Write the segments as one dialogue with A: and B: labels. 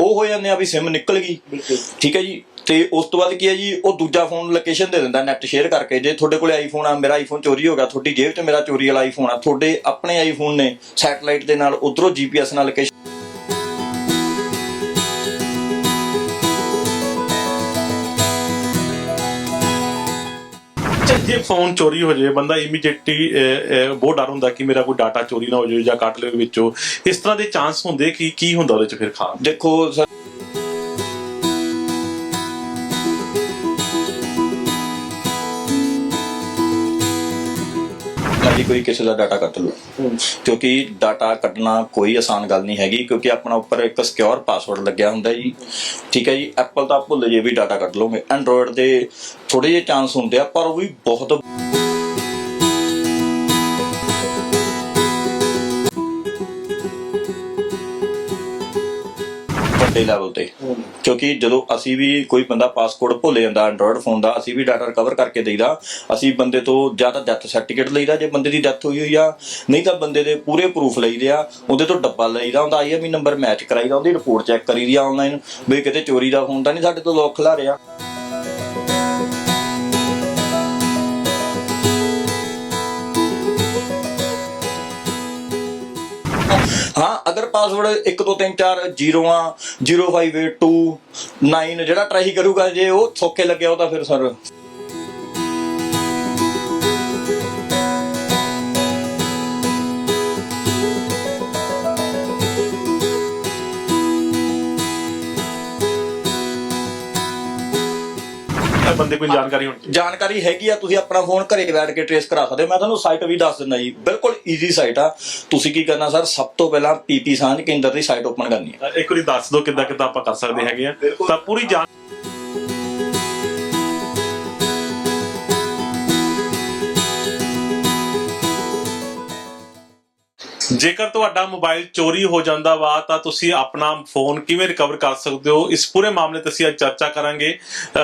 A: ਉਹ ਹੋ ਜਾਂਦੇ ਆ ਵੀ ਸਿਮ ਨਿਕਲ ਗਈ। ਠੀਕ ਹੈ ਜੀ? ਤੇ ਉਸ ਤੋਂ ਬਾਅਦ ਕੀ ਹੈ ਜੀ? ਉਹ ਦੂਜਾ ਫੋਨ ਲੋਕੇਸ਼ਨ ਦੇ ਦਿੰਦਾ ਨੈਟ ਸ਼ੇਅਰ ਕਰਕੇ। ਜੇ ਤੁਹਾਡੇ ਕੋਲੇ ਆਈਫੋਨ ਆ ਮੇਰਾ ਆਈਫੋਨ ਚੋਰੀ ਹੋ ਗਿਆ ਤੁਹਾਡੀ ਜੇਬ 'ਚ ਮੇਰਾ ਚੋਰੀ ਵਾਲਾ ਆਈਫੋਨ ਆ ਤੁਹਾਡੇ ਆਪਣੇ ਆਈਫੋਨ ਨੇ ਸੈਟਲਾਈਟ ਦੇ ਨਾਲ ਉਧਰੋਂ ਜੀਪੀਐਸ ਨਾਲ ਲੋਕੇਸ਼ਨ
B: ਜੇ ਫੋਨ ਚੋਰੀ ਹੋ ਜਾਵੇ ਬੰਦਾ ਇਮੀਡੀਏਟਲੀ ਬਹੁਤ ਡਰ ਹੁੰਦਾ ਕਿ ਮੇਰਾ ਕੋਈ ਡਾਟਾ ਚੋਰੀ ਨਾ ਹੋ ਜਾਵੇ ਜਾਂ ਕੱਟ ਲਵੇ ਵਿੱਚੋਂ। ਇਸ ਤਰ੍ਹਾਂ ਦੇ ਚਾਂਸ ਹੁੰਦੇ ਕਿ ਕੀ ਹੁੰਦਾ ਉਹਦੇ ਚ ਫਿਰ ਖਾਸ
A: ਦੇਖੋ ਜੀ ਕੋਈ ਕਿਸੇ ਦਾ ਡਾਟਾ ਕੱਟ ਲਓ ਕਿਉਂਕਿ ਡਾਟਾ ਕੱਢਣਾ ਕੋਈ ਆਸਾਨ ਗੱਲ ਨਹੀਂ ਹੈਗੀ ਕਿਉਂਕਿ ਆਪਣਾ ਉੱਪਰ ਇੱਕ ਸਿਕਿਉਰ ਪਾਸਵਰਡ ਲੱਗਿਆ ਹੁੰਦਾ ਜੀ। ਠੀਕ ਹੈ ਜੀ ਐਪਲ ਤਾਂ ਭੁੱਲ ਜੇ ਵੀ ਡਾਟਾ ਕੱਢ ਲਓਗੇ। ਐਂਡਰੋਇਡ ਦੇ ਥੋੜੇ ਜਿਹੇ ਚਾਂਸ ਹੁੰਦੇ ਆ ਪਰ ਉਹ ਵੀ ਬਹੁਤ ਵੱਡੇ ਲੈਵਲ ਤੇ। ਕਿਉਂਕਿ ਜਦੋਂ ਅਸੀਂ ਵੀ ਕੋਈ ਬੰਦਾ ਪਾਸਪੋਰਟ ਭੁੱਲ ਜਾਂਦਾ ਐਂਡਰੋਇਡ ਫੋਨ ਦਾ, ਅਸੀਂ ਵੀ ਡਾਟਾ ਰਿਕਵਰ ਕਰਕੇ ਦੇਈਦਾ। ਅਸੀਂ ਬੰਦੇ ਤੋਂ ਜਾਂ ਤਾਂ ਡੈਥ ਸਰਟੀਫਿਕੇਟ ਲਈਦਾ, ਜੇ ਬੰਦੇ ਦੀ ਡੈਥ ਹੋਈ ਹੋਈ ਆ, ਨਹੀਂ ਤਾਂ ਬੰਦੇ ਦੇ ਪੂਰੇ ਪ੍ਰੂਫ ਲਈਦੇ ਆ, ਉਹਦੇ ਤੋਂ ਡੱਬਾ ਲਈਦਾ ਹੁੰਦਾ ਆਈਐਮਈ ਨੰਬਰ ਮੈਚ ਕਰਾਈਦਾ, ਉਹਦੀ ਰਿਪੋਰਟ ਚੈੱਕ ਕਰੀਦੀ ਆ ਆਨਲਾਈਨ ਵੀ ਕਿਤੇ ਚੋਰੀ ਦਾ ਫੋਨ ਤਾਂ ਨਹੀਂ ਸਾਡੇ ਤੋਂ ਲੋਕ ਖਿਲਾ ਰਿਹਾ ਹਾਂ ਅਗਰ ਪਾਸਵਰਡ 1 2 3 4 0 ਆ 0582 9 ਜਿਹੜਾ ਟਰਾਈ ਕਰੂਗਾ ਜੇ ਉਹ ਸੌਖੇ ਲੱਗਿਆ ਉਹ ਤਾਂ ਫਿਰ ਸਰ
B: ਬੰਦੇ ਕੋਈ ਜਾਣਕਾਰੀ ਹੋਣੀ
A: ਜਾਣਕਾਰੀ ਹੈਗੀ ਆ ਤੁਸੀਂ ਆਪਣਾ ਫੋਨ ਘਰੇ ਬੈਠ ਕੇ ਟ੍ਰੇਸ ਕਰਾ ਸਕਦੇ ਹੋ। ਮੈਂ ਤੁਹਾਨੂੰ ਸਾਈਟ ਵੀ ਦੱਸ ਦਿੰਦਾ ਜੀ। ਬਿਲਕੁਲ ਈਜ਼ੀ ਸਾਈਟ ਆ। ਤੁਸੀਂ ਕੀ ਕਰਨਾ ਸਰ ਸਭ ਤੋਂ ਪਹਿਲਾਂ ਪੀਪੀ ਸਾਂਝ ਕੇਂਦਰ ਦੀ ਸਾਈਟ ਓਪਨ ਕਰਨੀ ਹੈ
B: ਇੱਕ ਵਾਰੀ ਦੱਸ ਦਿਓ ਕਿੱਦਾਂ ਕਿੱਦਾਂ ਆਪਾਂ ਕਰ ਸਕਦੇ ਹੈਗੇ ਆ। ਤਾਂ ਪੂਰੀ ਜਾਣ ਜੇਕਰ ਤੁਹਾਡਾ ਮੋਬਾਈਲ ਚੋਰੀ ਹੋ ਜਾਂਦਾ ਵਾ ਤਾਂ ਤੁਸੀਂ ਆਪਣਾ ਫੋਨ ਕਿਵੇਂ ਰਿਕਵਰ ਕਰ ਸਕਦੇ ਹੋ? ਇਸ ਪੂਰੇ ਮਾਮਲੇ ਤੇ ਅਸੀਂ ਅੱਜ ਚਰਚਾ ਕਰਾਂਗੇ।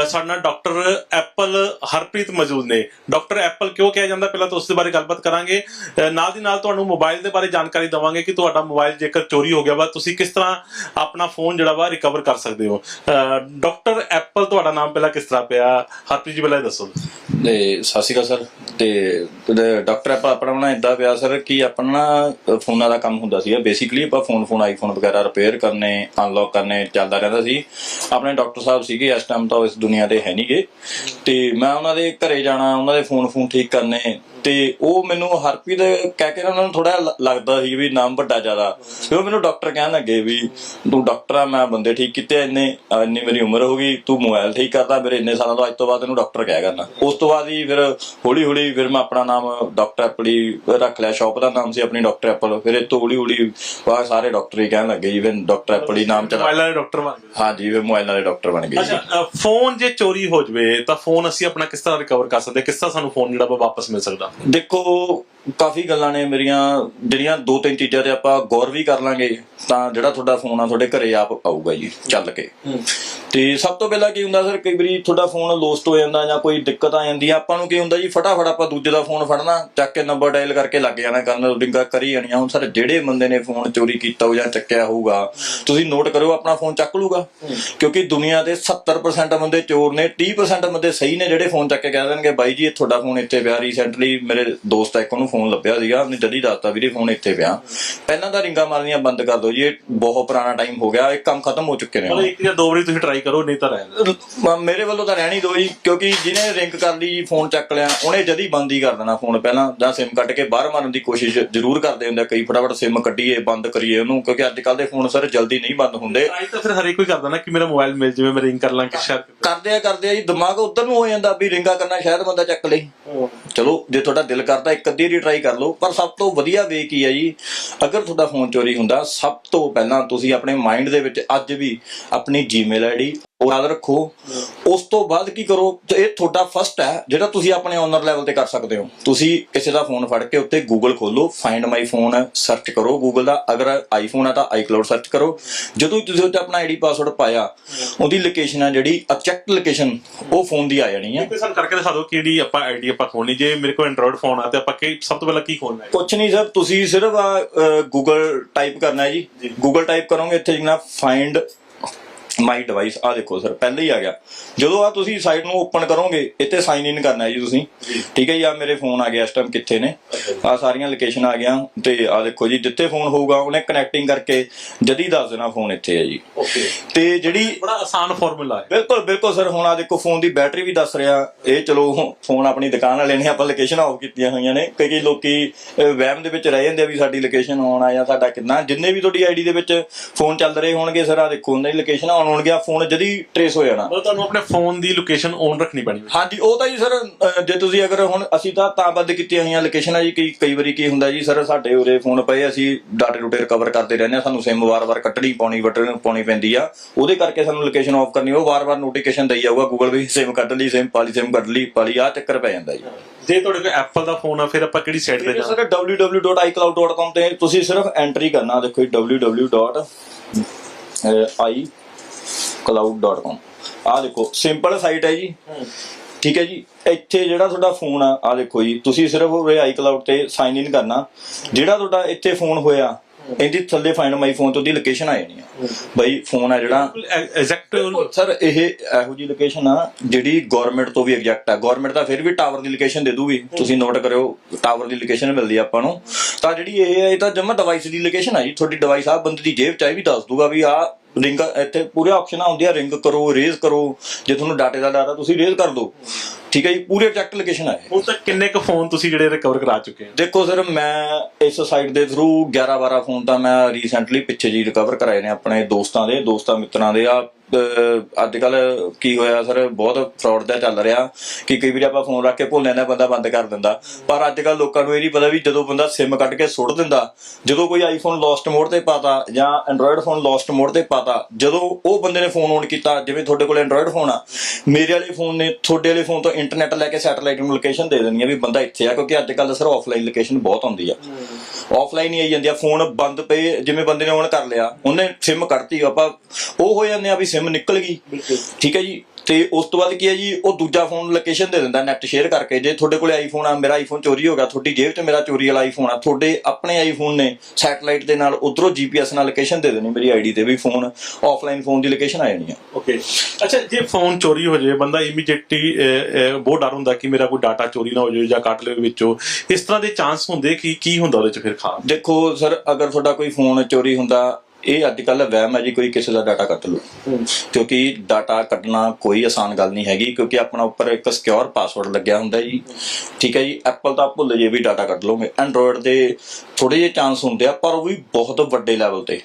B: ਸਾਡੇ ਨਾਲ ਡਾਕਟਰ ਐਪਲ ਹਰਪ੍ਰੀਤ ਮੌਜੂਦ ਨੇ। ਡਾਕਟਰ ਐਪਲ ਕਿਉਂ ਕਿਹਾ ਜਾਂਦਾ? ਪਹਿਲਾਂ ਤਾਂ ਉਸ ਦੇ ਬਾਰੇ ਗੱਲਬਾਤ ਕਰਾਂਗੇ। ਨਾਲ ਦੀ ਨਾਲ ਤੁਹਾਨੂੰ ਮੋਬਾਈਲ ਦੇ ਬਾਰੇ ਜਾਣਕਾਰੀ ਦਵਾਂਗੇ ਕਿ ਤੁਹਾਡਾ ਮੋਬਾਈਲ ਜੇਕਰ ਚੋਰੀ ਹੋ ਗਿਆ ਵਾ ਤੁਸੀਂ ਕਿਸ ਤਰ੍ਹਾਂ ਆਪਣਾ ਫੋਨ ਜਿਹੜਾ ਵਾ ਰਿਕਵਰ ਕਰ ਸਕਦੇ ਹੋ? ਡਾਕਟਰ ਐਪਲ ਤੁਹਾਡਾ ਨਾਮ ਪਹਿਲਾਂ ਕਿਸ ਤਰ੍ਹਾਂ ਪਿਆ? ਹਰਪ੍ਰੀਤ ਜੀ ਪਹਿਲਾਂ ਇਹ ਦੱਸੋ।
A: ਤੇ ਸਤਿ ਸ਼੍ਰੀ ਅਕਾਲ ਸਰ। ਤੇ ਡਾਕਟਰ ਆਪਾਂ ਆਪਣਾ ਨਾ ਇਦਾਂ ਪਿਆ ਸਰ ਕਿ ਆਪਣਾ ਫੋਨਾਂ ਦਾ ਕੰਮ ਹੁੰਦਾ ਸੀਗਾ ਬੇਸਿਕਲੀ ਆਪਾਂ ਫੋਨ ਫੋਨ ਆਈਫੋਨ ਵਗੈਰਾ ਰਿਪੇਅਰ ਕਰਨੇ ਅਨਲੌਕ ਕਰਨੇ ਚੱਲਦਾ ਰਹਿੰਦਾ ਸੀ। ਆਪਣੇ ਡਾਕਟਰ ਸਾਹਿਬ ਸੀਗੇ, ਇਸ ਟਾਈਮ ਤਾਂ ਇਸ ਦੁਨੀਆ ਤੇ ਹੈ ਨਹੀਂਗੇ। ਤੇ ਮੈਂ ਉਹਨਾਂ ਦੇ ਘਰੇ ਜਾਣਾ, ਉਹਨਾਂ ਦੇ ਫੋਨ ਫੋਨ ਠੀਕ ਕਰਨੇ। ਤੇ ਉਹ ਮੈਨੂੰ ਹਰਪ੍ਰੀਤ ਕਹਿ ਕੇ ਉਹਨਾਂ ਨੂੰ ਥੋੜਾ ਲੱਗਦਾ ਸੀ ਵੀ ਨਾਮ ਵੱਡਾ ਜ਼ਿਆਦਾ। ਫਿਰ ਮੈਨੂੰ ਡਾਕਟਰ ਕਹਿਣ ਲੱਗੇ ਵੀ, ਤੂੰ ਡਾਕਟਰ ਆ, ਮੈਂ ਬੰਦੇ ਠੀਕ ਕੀਤੇ ਇੰਨੇ ਇੰਨੀ ਮੇਰੀ ਉਮਰ ਹੋ ਗਈ, ਤੂੰ ਮੋਬਾਈਲ ਠੀਕ ਕਰਦਾ, ਮੇਰੇ ਇੰਨੇ ਸਾਲਾਂ ਤੋਂ ਅੱਜ ਤੋਂ ਬਾਅਦ ਇਹਨੂੰ ਡਾਕਟਰ ਕਹਿ ਕਰਨਾ। ਉਸ ਤੋਂ ਬਾਅਦ ਹੀ ਫਿਰ ਹੌਲੀ ਹੌਲੀ ਫਿਰ ਮੈਂ ਆਪਣਾ ਨਾਮ ਡਾਕਟਰ ਐਪਲ ਰੱਖ ਲਿਆ ਸ਼ਾਪ ਦਾ ਨਾਮ ਸੀ ਆਪਣੀ ਡਾਕਟਰ ਐਪਲ ਫਿਰ ਇਹ ਤੋਂ ਹੌਲੀ ਹੌਲੀ ਸਾਰੇ ਡਾਕਟਰ ਹੀ ਕਹਿਣ ਲੱਗੇ ਇਵਨ ਡਾਕਟਰ ਐਪਲ ਹੀ ਨਾਮ ਚਲਾ
B: ਮੋਬਾਈਲਾਂ ਦੇ ਡਾਕਟਰ ਬਣ ਗਏ।
A: ਹਾਂਜੀ ਫਿਰ ਮੋਬਾਈਲ ਵਾਲੇ ਡਾਕਟਰ ਬਣ ਗਏ ਜੀ।
B: ਅੱਛਾ ਫੋਨ ਜੇ ਚੋਰੀ ਹੋ ਜਵੇ ਤਾਂ ਫੋਨ ਅਸੀਂ ਆਪਣਾ ਕਿਸ ਤਰ੍ਹਾਂ ਰਿਕਵਰ ਕਰ ਸਕਦੇ? ਕਿਸ ਤਰ੍ਹਾਂ ਸਾਨੂੰ ਫੋਨ ਜਿਹੜਾ ਵਾ ਵਾਪਸ ਮਿਲ ਸਕਦਾ?
A: ਦੇਖੋ ਕਾਫੀ ਗੱਲਾਂ ਨੇ ਮੇਰੀਆਂ ਜਿਹੜੀਆਂ ਦੋ ਤਿੰਨ ਚੀਜ਼ਾਂ ਤੇ ਆਪਾਂ ਗੌਰ ਵੀ ਕਰ ਲਾਂਗੇ ਤਾਂ ਜਿਹੜਾ ਤੁਹਾਡਾ ਫੋਨ ਆ ਤੁਹਾਡੇ ਘਰੇ ਆਪ ਆਊਗਾ ਜੀ ਚੱਲ ਕੇ। ਤੇ ਸਭ ਤੋਂ ਪਹਿਲਾਂ ਕੀ ਹੁੰਦਾ ਸਰ, ਕਈ ਵਾਰੀ ਤੁਹਾਡਾ ਫੋਨ ਲੋਸਟ ਹੋ ਜਾਂਦਾ ਜਾਂ ਕੋਈ ਦਿੱਕਤ ਆ ਜਾਂਦੀ ਆ। ਆਪਾਂ ਨੂੰ ਕੀ ਹੁੰਦਾ ਜੀ, ਫਟਾਫਟ ਆਪਾਂ ਦੂਜੇ ਦਾ ਫੋਨ ਫੜਨਾ, ਚੱਕ ਕੇ ਨੰਬਰ ਡਾਇਲ ਕਰਕੇ ਲੱਗ ਜਾਣਾ ਕਰਨ ਰਿੰਗਾ ਕਰੀ ਜਾਣੀਆਂ ਹੁਣ ਸਰ, ਜਿਹੜੇ ਬੰਦੇ ਨੇ ਫੋਨ ਚੋਰੀ ਕੀਤਾ ਹੋ ਜਾਂ ਚੱਕਿਆ ਹੋਊਗਾ, ਤੁਸੀਂ ਨੋਟ ਕਰੋ ਆਪਣਾ ਫੋਨ ਚੱਕ ਲੂਗਾ ਕਿਉਂਕਿ ਦੁਨੀਆ ਦੇ 70% ਬੰਦੇ ਚੋਰ ਨੇ 30% ਬੰਦੇ ਸਹੀ ਨੇ ਜਿਹੜੇ ਫੋਨ ਚੱਕ ਕੇ ਕਹਿ ਦੇਣਗੇ, ਬਾਈ ਜੀ, ਇਹ ਤੁਹਾਡਾ ਫੋਨ ਇੱਥੇ ਪਿਆ ਰੀਸੈਂਟਲੀ ਮੇਰੇ ਦੋਸਤ ਆ, ਇੱਕ ਉਹਨੂੰ ਫੋਨ ਲੱਭਿਆ ਸੀਗਾ, ਉਹਨੇ ਜਦੀ ਦੱਸਤਾ ਵੀਰੇ ਫੋਨ ਇੱਥੇ ਪਿਆ। ਪਹਿਲਾਂ ਤਾਂ ਰਿੰਗਾ ਮਾਰਨੀਆਂ ਬੰਦ ਕਰ ਦਿਓ ਜੀ, ਇਹ ਬਹੁਤ ਪੁਰਾਣਾ ਟਾਈਮ ਹੋ ਗਿਆ, ਇਹ ਕੰਮ ਖਤਮ ਹੋ ਚੁੱਕੇ ਨੇ
B: ਮਤਲਬ ਇੱਕ ਜਾਂ ਦੋ ਵਾਰੀ ਤੁਸੀਂ ਟਰਾਈ ਕਰੋ ਨਹੀਂ ਤਾਂ ਰਹਿਣ
A: ਮ- ਮੇਰੇ ਵੱਲੋਂ ਤਾਂ ਰਹਿਣੀ ਦੋ ਜੀ ਕਿਉਂਕਿ ਜਿਹਨੇ ਰਿੰਗ ਕਰ ਲਈ ਫੋਨ ਚੱਕ ਲਿਆ ਉਹਨੇ ਜਦੀ ਬੰਦ ਹੀ ਕਰ ਦੇਣਾ ਫੋਨ ਪਹਿਲਾਂ ਜਾਂ ਸਿਮ ਕੱਟ ਕੇ ਬਾਹਰ ਮਾਰਨ ਦੀ ਕੋਸ਼ਿਸ਼ ਜ਼ਰੂਰ ਕਰਦੇ ਹੁੰਦੇ ਆ ਕਈ ਫਟਾਫਟ ਸਿਮ ਕੱਢੀਏ ਬੰਦ ਕਰੀਏ ਉਹਨੂੰ ਕਿਉਂਕਿ ਅੱਜ ਕੱਲ ਦੇ ਫੋਨ ਸਰ ਜਲਦੀ ਨਹੀਂ ਬੰਦ ਹੁੰਦੇ।
B: ਟਰਾਈ ਤਾਂ ਫਿਰ ਹਰੇਕ ਕੋਈ ਕਰਦਾ ਨਾ ਕਿ ਮੇਰਾ ਮੋਬਾਈਲ ਮਿਲ ਜਾਵੇ ਮੈਂ ਰਿੰਗ ਕਰ ਲਾਂ ਕਿ ਸ਼ਾਇਦ
A: ਕਰਦੇ ਆ ਕਰਦੇ ਆ ਜੀ ਦਿਮਾਗ ਉਧਰ ਨੂੰ ਹੋ ਜਾਂਦਾ ਵੀ ਰਿੰਗਾ ਕਰਨਾ ਸ਼ਾਇਦ ਬੰਦਾ ਚੱਕ ਲੇ। ਚਲੋ, ਜੇ ਤੁਹਾਡਾ ਦਿਲ ਕਰਦਾ, ਇੱਕ ਅੱਧੀ ਰੀ ਟਰਾਈ ਕਰ ਲਓ, ਪਰ ਸਭ ਤੋਂ ਵਧੀਆ ਵੇ ਕੀ ਹੈ ਜੀ? ਅਗਰ ਤੁਹਾਡਾ ਫੋਨ ਚੋਰੀ ਹੁੰਦਾ, ਸਭ ਤੋਂ ਪਹਿਲਾਂ ਤੁਸੀਂ ਆਪਣੇ ਮਾਈਂਡ ਦੇ ਵਿੱਚ ਅੱਜ ਵੀ ਆਪਣੀ ਜੀਮੇਲ ਆਈਡੀ ਉਹ ਯਾਦ ਰੱਖੋ। ਉਸ ਤੋਂ ਬਾਅਦ ਕੀ ਕਰੋ ਤੇ ਇਹ ਤੁਹਾਡਾ ਫਸਟ ਹੈ ਜਿਹੜਾ ਤੁਸੀਂ ਆਪਣੇ ਓਨਰ ਲੈਵਲ ਤੇ ਕਰ ਸਕਦੇ ਹੋ। ਤੁਸੀਂ ਕਿਸੇ ਦਾ ਫੋਨ ਫੜ ਕੇ ਉੱਤੇ ਗੂਗਲ ਖੋਲੋ ਫਾਈਂਡ ਮਾਈ ਫੋਨ ਸਰਚ ਕਰੋ ਗੂਗਲ ਦਾ। ਅਗਰ ਆਈਫੋਨ ਆ ਤਾਂ ਆਈਕਲਾਉਡ ਸਰਚ ਕਰੋ। ਜਦੋਂ ਤੁਸੀਂ ਉੱਤੇ ਆਪਣਾ ਆਈਡੀ ਪਾਸਵਰਡ ਪਾਇਆ ਉਹਦੀ ਲੋਕੇਸ਼ਨ ਆ ਜਿਹੜੀ ਅਚੈਕਟ ਲੋਕੇਸ਼ਨ ਉਹ ਫੋਨ ਦੀ ਆ ਜਾਣੀ ਹੈ।
B: ਸਾਨੂੰ ਕਰਕੇ ਦਿਖਾ ਦਿਓ ਕਿਹੜੀ ਆਪਾਂ ਆਈਡੀ ਆਪਾਂ ਖੋਲਣੀ। ਜੇ ਮੇਰੇ ਕੋਲ ਐਂਡਰੋਇਡ ਫੋਨ ਆ ਤੇ ਆਪਾਂ ਕੀ ਸਭ ਤੋਂ ਪਹਿਲਾਂ ਕੀ ਖੋਲਣਾ ਹੈ?
A: ਕੁਛ ਨਹੀਂ ਸਰ ਤੁਸੀਂ ਸਿਰਫ ਗੂਗਲ ਟਾਈਪ ਕਰਨਾ ਹੈ ਜੀ। ਗੂਗਲ ਟਾਈਪ ਕਰੋਗੇ ਇੱਥੇ ਜਿੰਨਾ ਫਾਈਂਡ ਮਾਈ ਡਿਵਾਈਸ ਆ ਦੇਖੋ ਸਰ ਪਹਿਲੇ ਹੀ ਆ ਗਿਆ। ਜਦੋਂ ਆ ਤੁਸੀਂ ਸਾਈਟ ਨੂੰ ਓਪਨ ਕਰੋਗੇ ਇੱਥੇ ਸਾਈਨ ਇਨ ਕਰਨਾ ਹੈ ਜੀ ਤੁਸੀਂ। ਠੀਕ ਹੈ ਜੀ ਆ ਮੇਰੇ ਫੋਨ ਆ ਗਿਆ ਇਸ ਟਾਈਮ ਕਿੱਥੇ ਨੇ? ਆ ਸਾਰੀਆਂ ਲੋਕੇਸ਼ਨ ਆ ਗਿਆ ਤੇ ਆ ਦੇਖੋ ਜੀ ਜਿੱਥੇ ਫੋਨ ਹੋਊਗਾ ਉਹਨੇ ਕਨੈਕਟਿੰਗ ਕਰਕੇ ਜਦੀ ਦੱਸ ਦੇਣਾ ਫੋਨ ਇੱਥੇ ਹੈ ਜੀ।
B: ਓਕੇ
A: ਤੇ ਜਿਹੜੀ
B: ਬੜਾ ਆਸਾਨ ਫਾਰਮੂਲਾ ਹੈ।
A: ਬਿਲਕੁਲ ਬਿਲਕੁਲ ਸਰ ਹੁਣ ਆ ਦੇਖੋ ਫੋਨ ਦੀ ਬੈਟਰੀ ਵੀ ਦੱਸ ਰਿਹਾ। ਇਹ ਚਲੋ ਫੋਨ ਆਪਣੀ ਦੁਕਾਨ ਵਾਲੇ ਨੇ ਆਪਾਂ ਲੋਕੇਸ਼ਨ ਆਫ ਕੀਤੀਆਂ ਹੋਈਆਂ ਨੇ। ਕਈ ਕਈ ਲੋਕੀ ਵਹਿਮ ਦੇ ਵਿੱਚ ਰਹਿ ਜਾਂਦੇ ਆ ਵੀ ਸਾਡੀ ਲੋਕੇਸ਼ਨ ਆਨ ਆ ਜਾਂ ਸਾਡਾ ਕਿੰਨਾ ਜਿੰਨੇ ਵੀ ਤੁਹਾਡੀ ਆਈਡੀ ਦੇ ਵਿੱਚ ਫੋਨ ਚੱਲ ਰਹੇ ਹੋਣਗੇ ਸਰ ਆ ਦੇਖੋ ਉਹਨਾਂ ਦੀ ਲੋਕੇਸ਼ਨ ਆਨ ਹੋਣਗੀਆਂ ਫੋਨ ਜਦੀ ਟਰੇਸ ਹੋ ਜਾਣਾ।
B: ਮਤਲਬ ਤੁਹਾਨੂੰ ਆਪਣੇ ਫੋਨ ਦੀ ਲੋਕੇਸ਼ਨ ਔਨ ਰੱਖਣੀ ਪੈਣੀ ਹੈ
A: ਹਾਂਜੀ ਉਹ ਤਾਂ ਜੀ ਸਰ ਜੇ ਤੁਸੀਂ ਅਗਰ ਹੁਣ ਅਸੀਂ ਤਾਂ ਤਾਂ ਬੰਦ ਕੀਤੀਆਂ ਹੋਈਆਂ ਲੋਕੇਸ਼ਨਾਂ ਜੀ ਕਈ ਕਈ ਵਾਰੀ ਕੀ ਹੁੰਦਾ ਜੀ ਸਰ ਸਾਡੇ ਉਰੇ ਫੋਨ ਪਏ ਅਸੀਂ ਡਾਟੇ ਡੂਟੇ ਰਿਕਵਰ ਕਰਦੇ ਰਹਿੰਦੇ ਆ ਸਾਨੂੰ ਸਿਮ ਵਾਰ-ਵਾਰ ਕੱਟਣੀ ਪਾਉਣੀ ਬਟਨ ਪਾਉਣੀ ਪੈਂਦੀ ਆ। ਉਹਦੇ ਕਰਕੇ ਸਾਨੂੰ ਲੋਕੇਸ਼ਨ ਆਫ ਕਰਨੀ ਉਹ ਵਾਰ-ਵਾਰ ਨੋਟੀਫਿਕੇਸ਼ਨ ਦੇਈ ਜਾਊਗਾ ਗੂਗਲ ਵੀ ਸਿਮ ਕੱਢ ਲਈ ਸਿਮ ਪਾਲੀ ਸਿਮ ਕੱਢ ਲਈ ਪਾਲੀ ਆ ਚੱਕਰ ਪੈ ਜਾਂਦਾ ਜੀ।
B: ਜੇ ਤੁਹਾਡੇ ਕੋਲ ਐਪਲ ਦਾ ਫੋਨ ਆ ਫਿਰ ਆਪਾਂ ਕਿਹੜੀ ਸਾਈਟ ਤੇ ਜਾਣਾ?
A: ਸਰ www.icloud.com ਤੇ ਤੁਸੀਂ ਸਿਰਫ ਐਂਟਰੀ ਕਰਨਾ ਦੇਖੋ ਜੀ www.icloud.com ਆ ਦੇਖੋ ਸਿੰਪਲ ਸਾਈਟ ਹੈ ਜੀ। ਠੀਕ ਹੈ ਜੀ। ਇੱਥੇ ਜਿਹੜਾ ਤੁਹਾਡਾ ਫੋਨ ਆ ਆ ਦੇਖੋ ਜੀ ਤੁਸੀਂ ਸਿਰਫ ਉਹ ਆਈਕਲਾਉਡ ਤੇ ਸਾਈਨ ਇਨ ਕਰਨਾ। ਜਿਹੜਾ ਤੁਹਾਡਾ ਇੱਥੇ ਫੋਨ ਹੋਇਆ ਇਹਦੀ ਥੱਲੇ ਫਾਈਂਡ ਮਾਈ ਫੋਨ ਤੋਂ ਦੀ ਲੋਕੇਸ਼ਨ ਆ ਜਾਣੀ ਆ। ਬਈ ਫੋਨ ਆ ਜਿਹੜਾ
B: ਐਗਜ਼ੈਕਟ
A: ਸਰ ਇਹ ਇਹੋ ਜੀ ਲੋਕੇਸ਼ਨ ਆ ਜਿਹੜੀ ਗਵਰਨਮੈਂਟ ਤੋਂ ਵੀ ਐਗਜ਼ੈਕਟ ਆ। ਗਵਰਨਮੈਂਟ ਤਾਂ ਫਿਰ ਵੀ ਟਾਵਰ ਦੀ ਲੋਕੇਸ਼ਨ ਦੇ ਦੂਗੀ। ਤੁਸੀਂ ਨੋਟ ਕਰਿਓ ਟਾਵਰ ਦੀ ਲੋਕੇਸ਼ਨ ਮਿਲਦੀ ਆ ਆਪਾਂ ਨੂੰ। ਤਾਂ ਜਿਹੜੀ ਇਹ ਹੈ ਇਹ ਤਾਂ ਜਮਾ ਡਿਵਾਈਸ ਦੀ ਲੋਕੇਸ਼ਨ ਆ ਜੀ। ਤੁਹਾਡੀ ਡਿਵਾਈਸ ਆ ਬੰਦੇ ਦੀ ਜੇਬ ਚ ਆ ਵੀ ਦੱਸ ਦੂਗਾ ਵੀ ਆ ਰਿੰਗ ਇੱਥੇ ਪੂਰੇ ਆਪਸ਼ਨਾਂ ਹੁੰਦੀਆਂ ਰਿੰਗ ਕਰੋ ਰੇਜ਼ ਕਰੋ ਜੇ ਤੁਹਾਨੂੰ ਡਾਟੇ ਦਾ ਡਾਟਾ ਤੁਸੀਂ ਰੇਜ਼ ਕਰ ਦਿਓ ਠੀਕ ਹੈ ਜੀ ਪੂਰੀ ਐਗਜ਼ੈਕਟ ਲੋਕੇਸ਼ਨ ਆ ਇਹ।
B: ਹੁਣ ਤੱਕ ਕਿੰਨੇ ਕੁ ਫੋਨ ਤੁਸੀਂ ਜਿਹੜੇ ਰਿਕਵਰ ਕਰਾ ਚੁੱਕੇ ਹੋ?
A: ਦੇਖੋ ਸਰ ਮੈਂ ਇਸ ਸਾਈਟ ਦੇ ਥਰੂ 11 12 ਫੋਨ ਤਾਂ ਮੈਂ ਰੀਸੈਂਟਲੀ ਪਿੱਛੇ ਜੀ ਰਿਕਵਰ ਕਰਾਏ ਨੇ ਆਪਣੇ ਦੋਸਤਾਂ ਦੇ ਦੋਸਤਾਂ ਮਿੱਤਰਾਂ ਦੇ ਆ ਅੱਜ ਕੱਲ ਕੀ ਹੋਇਆ ਸਰ? ਬਹੁਤ ਫਰਾਡ ਦਾ ਚੱਲ ਰਿਹਾ ਕਿ ਕਈ ਵਾਰੀ ਆਪਾਂ ਫੋਨ ਰੱਖ ਕੇ ਭੁੱਲ ਜਾਂਦਾ ਬੰਦਾ ਬੰਦ ਕਰ ਦਿੰਦਾ। ਪਰ ਅੱਜ ਕੱਲ ਲੋਕਾਂ ਨੂੰ ਇਹ ਨਹੀਂ ਪਤਾ ਵੀ ਜਦੋਂ ਬੰਦਾ SIM ਕੱਢ ਕੇ ਸੁੱਟ ਦਿੰਦਾ, ਜਦੋਂ ਕੋਈ ਆਈਫੋਨ ਲੋਸਟ ਮੋਡ ਤੇ ਪਾਤਾ ਜਾਂ ਐਂਡਰੋਇਡ ਫੋਨ ਲੋਸਟ ਮੋਡ ਤੇ ਪਾਤਾ, ਜਦੋਂ ਉਹ ਬੰਦੇ ਨੇ ਫੋਨ ਔਨ ਕੀਤਾ, ਜਿਵੇਂ ਤੁਹਾਡੇ ਕੋਲ ਐਂਡਰੋਇਡ ਫੋਨ ਆ, ਮੇਰੇ ਵਾਲੇ ਫੋਨ ਨੇ ਤੁਹਾਡੇ ਵਾਲੇ ਫੋਨ ਤੋਂ ਇੰਟਰਨੈਟ ਲੈ ਕੇ ਸੈਟਲਾਈਟ ਨੂੰ ਲੋਕੇਸ਼ਨ ਦੇ ਦੇਣੀ ਆ ਵੀ ਬੰਦਾ ਇੱਥੇ ਆ, ਕਿਉਂਕਿ ਅੱਜ ਕੱਲ ਸਰ ਆਫਲਾਈਨ ਲੋਕੇਸ਼ਨ ਬਹੁਤ ਆਉਂਦੀ ਆ। ਆਫਲਾਈਨ ਹੀ ਆਈ ਜਾਂਦੀ ਆ ਫੋਨ ਬੰਦ ਪਏ ਜਿਵੇਂ ਬੰਦੇ ਨੇ ਔਨ ਕਰ ਲਿਆ ਉਹਨੇ SIM ਕੱਢਤੀ ਆਪਾਂ ਉਹ ਹੋ ਜਾਂਦੇ ਆ ਵੀ SIM ਨਿਕਲ ਗਈ। ਠੀਕ ਹੈ ਜੀ? ਤੇ ਉਸ ਤੋਂ ਬਾਅਦ ਕੀ ਹੈ ਜੀ ਉਹ ਦੂਜਾ ਫੋਨ ਲੋਕੇਸ਼ਨ ਦੇ ਦਿੰਦਾ ਨੈਟ ਸ਼ੇਅਰ ਕਰਕੇ। ਜੇ ਤੁਹਾਡੇ ਕੋਲੇ ਆਈਫੋਨ ਆ ਮੇਰਾ ਆਈਫੋਨ ਚੋਰੀ ਹੋ ਗਿਆ ਤੁਹਾਡੀ ਜੇਬ 'ਚ ਮੇਰਾ ਚੋਰੀ ਵਾਲਾ ਆਈਫੋਨ ਆ ਤੁਹਾਡੇ ਆਪਣੇ ਆਈਫੋਨ ਨੇ ਸੈਟਲਾਈਟ ਦੇ ਨਾਲ ਉਧਰੋਂ ਜੀਪੀਐਸ ਨਾਲ ਲੋਕੇਸ਼ਨ ਦੇ ਦੇਣੀ ਮੇਰੀ ਆਈਡੀ ਤੇ ਵੀ ਫੋਨ ਆਫਲਾਈਨ ਫੋਨ ਦੀ ਲੋਕੇਸ਼ਨ ਆ ਜਾਣੀ ਆ।
B: ਓਕੇ ਅੱਛਾ ਜੇ ਫੋਨ ਚੋਰੀ ਹੋ ਜਾਏ ਬੰਦਾ ਇਮੀਡੀਏਟਲੀ ਬਹੁਤ ਡਰ ਹੁੰਦਾ ਕਿ ਮੇਰਾ ਕੋਈ ਡਾਟਾ ਚੋਰੀ ਨਾ ਹੋ ਜਾਏ ਜਾਂ ਕੱਟ ਲਵੇ ਵਿੱਚੋਂ। ਇਸ ਤਰ੍ਹਾਂ ਦੇ ਚਾਂਸ ਹੁੰਦੇ ਕਿ ਕੀ ਹੁੰਦਾ ਉਹਦੇ ਚ ਫਿਰ ਖਾਸ?
A: ਦੇਖੋ ਸਰ ਅਗਰ ਤੁਹਾਡਾ ਕੋਈ ਫੋਨ ਚੋਰੀ ਹੁੰਦਾ ਇਹ ਅੱਜ ਕੱਲ ਵਹਿਮ ਹੈ ਜੀ ਕੋਈ ਕਿਸੇ ਦਾ ਡਾਟਾ ਕੱਟ ਲੂ ਕਿਉਂਕਿ ਡਾਟਾ ਕੱਢਣਾ ਕੋਈ ਆਸਾਨ ਗੱਲ ਨਹੀਂ ਹੈਗੀ ਕਿਉਂਕਿ ਆਪਣਾ ਉੱਪਰ ਇੱਕ ਸਿਕਿਉਰ ਪਾਸਵਰਡ ਲੱਗਿਆ ਹੁੰਦਾ ਜੀ। ਠੀਕ ਹੈ ਜੀ ਐਪਲ ਤਾਂ ਭੁੱਲ ਜੇ ਵੀ ਡਾਟਾ ਕੱਢ ਲਓਗੇ ਐਂਡਰੋਇਡ ਦੇ ਥੋੜੇ ਜਿਹੇ ਚਾਂਸ ਹੁੰਦੇ ਆ ਪਰ ਉਹ ਵੀ ਬਹੁਤ ਵੱਡੇ ਲੈਵਲ ਤੇ।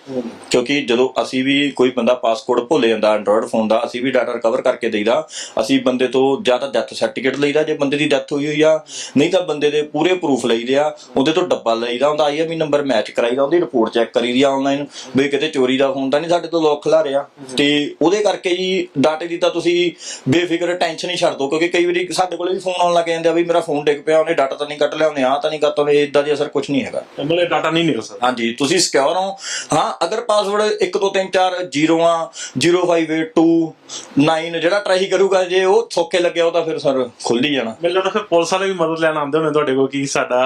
A: ਕਿਉਂਕਿ ਜਦੋਂ ਅਸੀਂ ਵੀ ਕੋਈ ਬੰਦਾ ਪਾਸਵਰਡ ਭੁੱਲ ਜਾਂਦਾ ਐਂਡਰੋਇਡ ਫੋਨ ਦਾ ਅਸੀਂ ਵੀ ਡਾਟਾ ਰਿਕਵਰ ਕਰਕੇ ਦੇਈਦਾ। ਅਸੀਂ ਬੰਦੇ ਤੋਂ ਜਾਂ ਤਾਂ ਡੈਥ ਸਰਟੀਫਿਕੇਟ ਲਈਦਾ ਜੇ ਬੰਦੇ ਦੀ ਡੈਥ ਹੋਈ ਹੋਈ ਆ। ਨਹੀਂ ਤਾਂ ਬੰਦੇ ਦੇ ਪੂਰੇ ਪ੍ਰੂਫ ਲਈਦੇ ਆ ਉਹਦੇ ਤੋਂ ਡੱਬਾ ਲਈਦਾ ਉਹਦਾ ਆਈਐਮਈ ਨੰਬਰ ਮੈਚ ਕਰਾਈਦਾ ਉਹਦੀ ਰਿਪੋਰਟ ਚੈੱਕ ਕਰੀਦੀ ਆ ਆਨਲਾਈਨ ਵੀ ਕਿਤੇ ਚੋਰੀ ਦਾ ਫੋਨ ਤਾਂ ਨਹੀਂ ਸਾਡੇ ਤੋਂ ਲੋਕ ਖਿਲਾ ਰਿਹਾ ਤੇ ਉਹਦੇ ਕਰਕੇ ਜੀ ਡਾਟੇ ਦੀ ਤਾਂ ਤੁਸੀਂ ਬੇਫਿਕਰ ਟੈਨਸ਼ਨ ਹੀ ਛੱਡ ਦਿਓ ਕਿਉਂਕਿ ਕਈ ਵਾਰੀ ਸਾਡੇ ਕੋਲੇ ਵੀ ਫੋਨ ਆਉਣ ਲੱਗ ਜਾਂਦੇ ਆ ਵੀ ਮੇਰਾ ਫੋਨ ਡਿੱਗ ਪਿਆ ਉਹਨੇ ਡਾਟਾ ਤਾਂ ਨਹੀਂ ਕੱਟ ਲਿਆ ਉਹਨੇ ਆਹ ਤਾਂ ਨਹੀਂ ਕਰਤਾ ਉਹਨੇ ਇਦਾਂ ਦੀ ਅਸਰ ਕੁਝ ਨਹੀਂ ਹੈਗਾ।
B: ਮਤਲਬ ਡਾਟਾ ਨਹੀਂ ਨਿਕਲ ਸਕਦਾ।
A: ਹਾਂਜੀ ਤੁਸੀਂ ਸਿਕਿਉਰ ਹੋ। ਹਾਂ ਅਗਰ ਪਾਸਵਰਡ 1 2 3 4 0 ਆ 0582 ਜਿਹੜਾ ਟਰਾਈ ਕਰੂਗਾ ਜੇ ਉਹ ਸੌਖੇ ਲੱਗਿਆ ਉਹ ਤਾਂ ਫਿਰ ਸਰ ਖੁੱਲ ਹੀ ਜਾਣਾ।
B: ਮੈਨੂੰ ਲੱਗਦਾ ਫਿਰ ਪੁਲਿਸ ਵਾਲੇ ਵੀ ਮਦਦ ਲੈਣ ਆਉਂਦੇ ਹੋਣੇ ਤੁਹਾਡੇ ਕੋਲ ਕਿ ਸਾਡਾ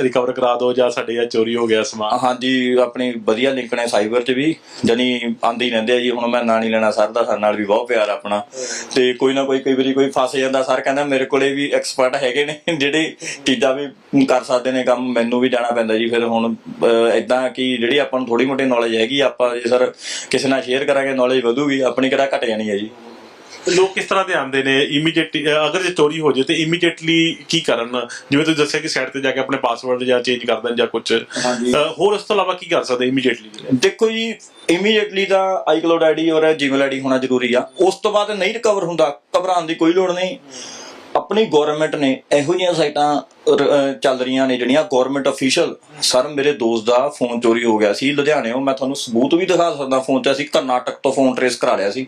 B: ਰਿਕਵਰ ਕਰਾ ਦਿਓ ਜਾਂ ਸਾਡੇ ਆ ਚੋਰੀ ਹੋ ਗਿਆ ਸਮਾਨ।
A: ਹਾਂਜੀ ਆਪਣੀ ਵਧੀਆ ਲਿੰਕ ਨੇ ਸਾਈਬਰ 'ਚ ਵੀ ਜਾਨੀ ਆਂਦੇ ਹੀ ਰਹਿੰਦੇ ਆ ਜੀ। ਹੁਣ ਮੈਂ ਨਾਂ ਨਹੀਂ ਲੈਣਾ ਸਰ ਦਾ ਸਾਡੇ ਨਾਲ ਵੀ ਬਹੁਤ ਪਿਆਰ ਆਪਣਾ। ਤੇ ਕੋਈ ਨਾ ਕੋਈ, ਕਈ ਵਾਰੀ ਕੋਈ ਫਸ ਜਾਂਦਾ। ਸਰ ਕਹਿੰਦਾ ਮੇਰੇ ਕੋਲੇ ਵੀ ਐਕਸਪਰਟ ਹੈਗੇ ਨੇ, ਜਿਹੜੇ ਚੀਜ਼ਾਂ ਵੀ ਕਰ ਸਕਦੇ ਨੇ, ਕੰਮ ਮੈਨੂੰ ਵੀ ਜਾਣਾ ਪੈਂਦਾ ਜੀ। ਫਿਰ ਹੁਣ ਇਦਾਂ ਕਿ ਜਿਹੜੀ ਆਪਾਂ ਨੂੰ ਥੋੜੀ ਮੋਟੀ ਨੌਲੇਜ ਹੈਗੀ, ਆਪਾਂ ਜੇ ਸਰ ਕਿਸੇ ਨਾਲ ਸ਼ੇਅਰ ਕਰਾਂਗੇ ਨੌਲੇਜ ਵਧੂਗੀ। ਆਪਣੀ ਕਿਹੜਾ ਘਟ ਜਾਣੀ ਹੈ ਜੀ।
B: ਲੋਕ ਕਿਸ ਤਰ੍ਹਾਂ ਦੇ ਆਉਂਦੇ ਨੇ? ਇਮੀਡੀਏਟਲੀ ਅਗਰ ਜੇ ਚੋਰੀ ਹੋ ਜਾਏ ਤੇ ਇਮੀਡੀਏਟਲੀ ਕੀ ਕਰਨ? ਜਿਵੇਂ ਤੁਸੀਂ ਦੱਸਿਆ ਕਿ ਸਾਈਟ ਤੇ ਜਾ ਕੇ ਆਪਣੇ ਪਾਸਵਰਡ ਜਾਂ ਚੇਂਜ ਕਰ ਦੇਣ ਜਾਂ ਕੁਝ। ਹੋਰ ਇਸ ਤੋਂ ਇਲਾਵਾ ਕੀ ਕਰ ਸਕਦੇ ਇਮੀਡੀਏਟਲੀ
A: ਦੇਖੋ ਜੀ ਇਮੀਡੀਏਟਲੀ ਤਾਂ iCloud ID ਔਰ Gmail ID ਹੋਣਾ ਜ਼ਰੂਰੀ ਆ। ਉਸ ਤੋਂ ਬਾਅਦ ਨਹੀਂ ਰਿਕਵਰ ਹੁੰਦਾ ਘਬਰਾਉਣ ਦੀ ਕੋਈ ਲੋੜ ਨਹੀਂ। ਆਪਣੀ ਗਵਰਨਮੈਂਟ ਨੇ ਇਹੋ ਜਿਹੀਆਂ ਸਾਈਟਾਂ ਚੱਲ ਰਹੀਆਂ ਨੇ ਜਿਹੜੀਆਂ ਗਵਰਨਮੈਂਟ ਅਫੀਸ਼ੀਅਲ ਸਰ ਮੇਰੇ ਦੋਸਤ ਦਾ ਫੋਨ ਚੋਰੀ ਹੋ ਗਿਆ ਸੀ ਲੁਧਿਆਣੇੋਂ ਮੈਂ ਤੁਹਾਨੂੰ ਸਬੂਤ ਵੀ ਦਿਖਾ ਸਕਦਾ ਫੋਨ 'ਚ ਅਸੀਂ ਕਰਨਾਟਕ ਤੋਂ ਫੋਨ ਟ੍ਰੇਸ ਕਰਾ ਲਿਆ ਸੀ।